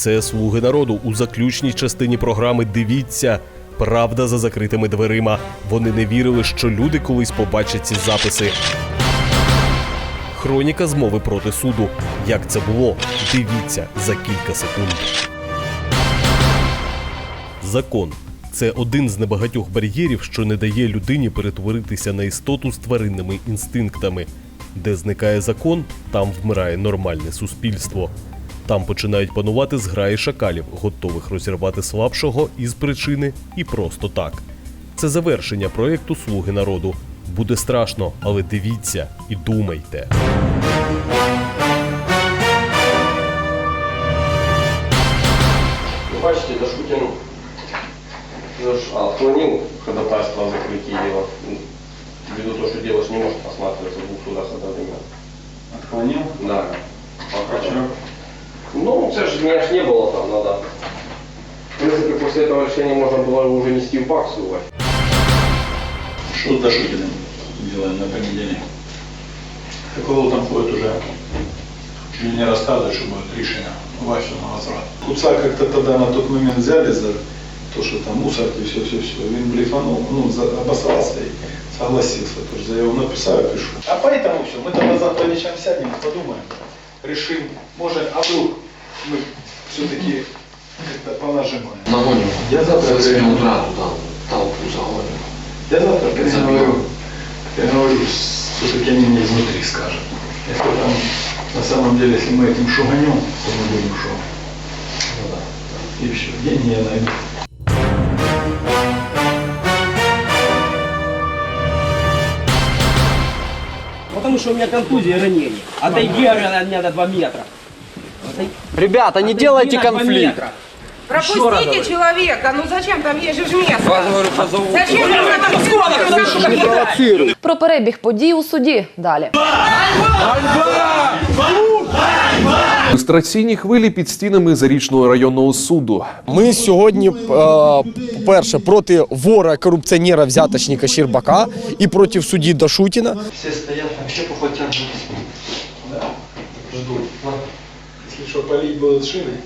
Це слуги народу у заключній частині програми. Дивіться. Правда за закритими дверима. Вони не вірили, що люди колись побачать ці записи. Хроніка змови проти суду. Як це було? Дивіться за кілька секунд. Закон це один з небагатьох бар'єрів, що не дає людині перетворитися на істоту з тваринними інстинктами. Де зникає закон, там вмирає нормальне суспільство. Там починають панувати зграї шакалів, готових розірвати слабшого із причини і просто так. Це завершення проєкту Слуги народу. Буде страшно, але дивіться і думайте. Ну, бачите, Дашутин ж отклонил ходатайство о закрытии дела. Ввиду того, что дело ж не может рассматриваться в двух судах одновременно. Отклонил? Да. Почему? Ну, це ж меня ж не было там, надо. В принципе, после этого решения можно было уже нести в БАК сувать. Что с Дашутиным делаем на понедельник? Какого там ходит уже? Чуть не рассказывает, что будет решение ваше на возврат. Куца как-то тогда на тот момент взяли за то, что там мусорки, все-все-все. Він блефанул, ну, за- обосрался и согласился. Тоже его написал, пишу. А поэтому все, мы тогда завтра вечером сядем, подумаем, решим, может, а вдруг мы все-таки как-то понажимаем. Нагоним. Я завтра в 7 переговорю. утра туда толпу загоним. Я завтра переговорю, переговорю, все-таки они мне изнутри скажут. Если там, на самом деле, если мы этим шуганем, то мы будем шо. И все, деньги я найду. Потому что у меня контузия и ранение. Отойди от меня до 2 метра. Ребята, не делайте на конфликт. Пропустите человека, ну зачем там есть же место? Зачем там человека? Про перебіг подій у суді далі. Ілюстраційні хвилі під стінами зарічного районного суду. Ми сьогодні, е, по-перше, проти вора корупціонера взяточника Щербака і проти судді Дашутіна. Все стоят, там все похотят. Ждут. Если что, полить будут шины,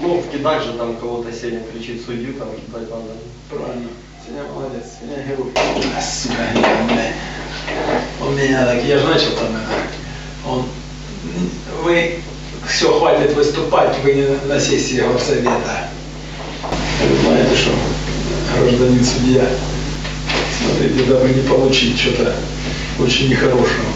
Ну, кидать же там кого-то Сеня кричит судью, там кидать надо. правильно. Сеня молодец, Сеня герой. А, сука. Он меня так, я же начал там это. Он, вы, все, хватит выступать, вы не на сессии горсовета. Вы знаете, что гражданин судья, смотрите, дабы не получить что-то очень нехорошего.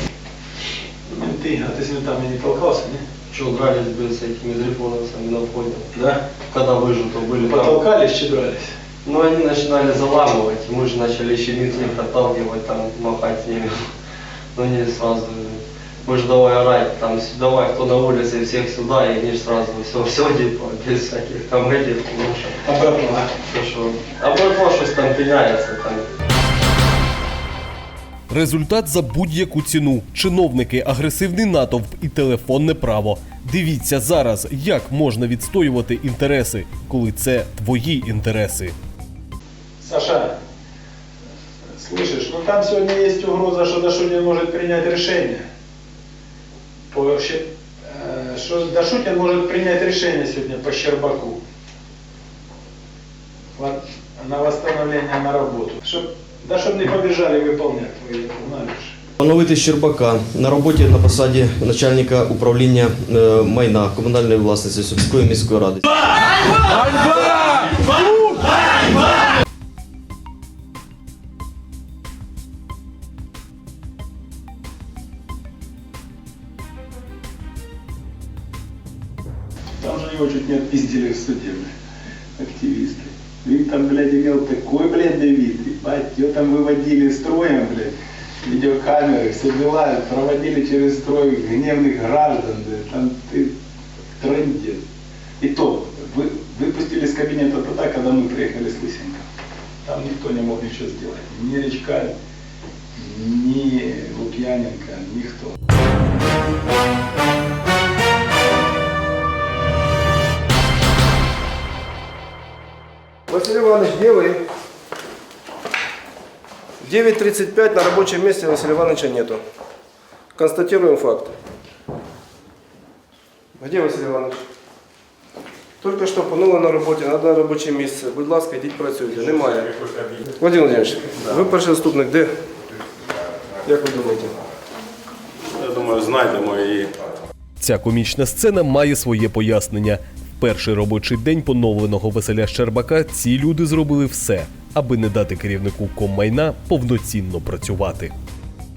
Менты, а ты с ментами не толкался, не? Что, дрались бы с этими зрифоновцами на входе? Да? Когда выжито были там. Потолкались, че дрались? Ну, они начинали заламывать, и мы же начали щемиться их отталкивать, там, махать с ними. Ну, не сразу. Мы же давай орать, там, давай, кто на улице, всех сюда, и они же сразу все, все, типа, без всяких там этих, ну, Обратно, то, что, а потом что там пеняется, там, Результат за будь-яку ціну. Чиновники, агресивний натовп і телефонне право. Дивіться зараз, як можна відстоювати інтереси, коли це твої інтереси. Саша, слышиш, ну там сьогодні є угроза, що Дашутін може прийняти рішення. Що э, Дашутін може прийняти рішення сьогодні по Щербаку. На восстановлення на роботу. Щоб да чтобы не побежали выполнять твои, знаешь. Поновити Щербака на роботі на посаді начальника управління е, майна комунальної власності Сумської міської ради. Там же его чуть не отпиздили в суде, блядь, активисты. Вик там, блядь, имел такой бледный вид, ебать, его там выводили строем, блядь, видеокамеры, все дела, проводили через строй гневных граждан, блядь, там ты трындец. И то, вы, выпустили из кабинета тогда, когда мы приехали с Лысенко. Там никто не мог ничего сделать. Ни Речкаль, ни Лукьяненко, никто. Василь Иванович, где вы? 9.35 на рабочем месте Василия Ивановича нету. Констатируем факт. Где Василий Иванович? Тільки що панули на роботі, треба на робоче місце. Будь ласка, йдіть працюйте. Немає. Владимир Владимирович, ви перший заступник де? Як ви думаєте? Я думаю, знайдемо її. Ця комічна сцена має своє пояснення В перший робочий день поновленого Василя Щербака ці люди зробили все, аби не дати керівнику коммайна повноцінно працювати.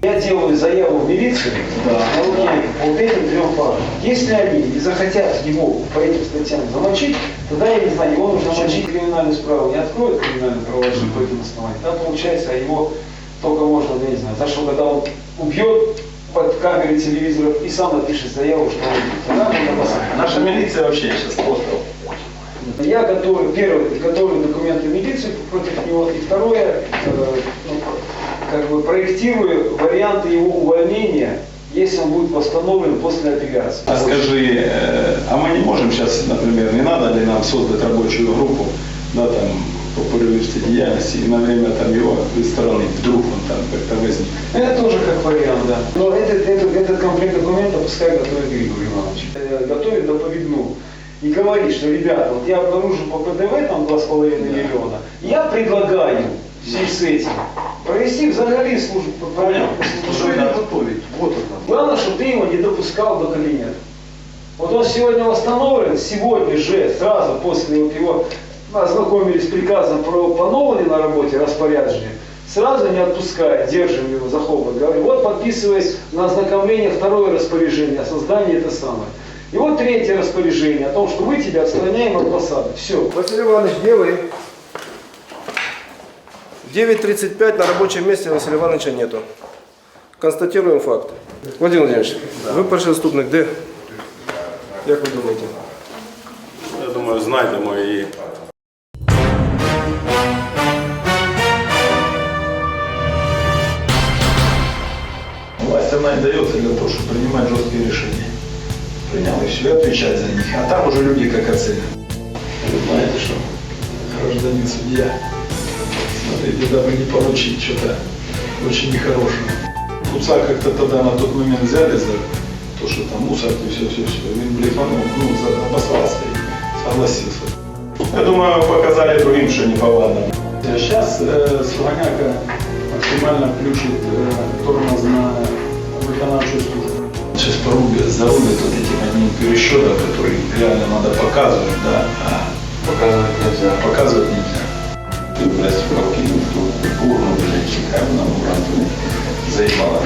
Я делаю заяву в милицию на руки вот этим трем парам. Если они не захотят его по этим статьям замочить, тогда, я не знаю, его нужно мочить криминальную справу. Не откроют криминальное правовое по этим основаниям. Тогда получается его только можно, я не знаю, за что, когда он убьет под камерой телевизоров и сам напишет заяву, что он убит. Тогда можно посадить. Наша міліція вообще сейчас просто Я готовлю, первое, готовлю документы в милицию против него, и второе, э, ну, как бы проектирую варианты его увольнения, если он будет восстановлен после апелляции. А скажи, э, а мы не можем сейчас, например, не надо ли нам создать рабочую группу, да, там, по periodisтой деятельности, и на время там его відсторонить, вдруг он там как-то возник. Это тоже как вариант, да. Но этот, этот, этот комплект документов пускай готовит Григорий Иванович. Э, Готовит доповедну. И говорит, что, ребята, вот я обнаружил по ПДВ там 2,5 миллиона, я предлагаю в связи с этим провести взагалі службу по порядку. готовить? Вот он. Главное, чтобы ты его не допускал до кабинета. Вот он сегодня восстановлен, сегодня же, сразу после вот его, ну, ознакомились с приказом про поновление на работе, распоряжение, сразу не отпуская, держим его за хобот. Говорим, вот подписываясь на ознакомление второе распоряжение о создании это самое. И вот третье распоряжение о том, что мы тебя отстраняем от посады. Все. Василий Иванович, где вы? 9.35 на рабочем месте Василия Ивановича нету. Констатируем факт. Владимир Владимирович, ви перший заступник де? Як ви думаєте? Я думаю, знайдемо її. И дается для того, чтобы принимать жесткие решения. Принял и все, и отвечать за них. А там уже люди как оценят. Вы знаете, что гражданин судья, смотрите, дабы не получить что-то очень нехорошего. Куца как-то тогда на тот момент взяли за то, что там мусорки, все-все-все. Он блефанул, ну, обосрался и согласился. Я думаю, показали другим, что неповадно. А сейчас э, Слоняка максимально включит э, тормоз на виконавчую службу. Сейчас порубят, зарубят вот эти одним пересчетом, который реально надо показывать, да, а показывать нельзя. Показывать нельзя. Ты, блядь, бабки, в урну, блядь, чекаем на уранту, заебала.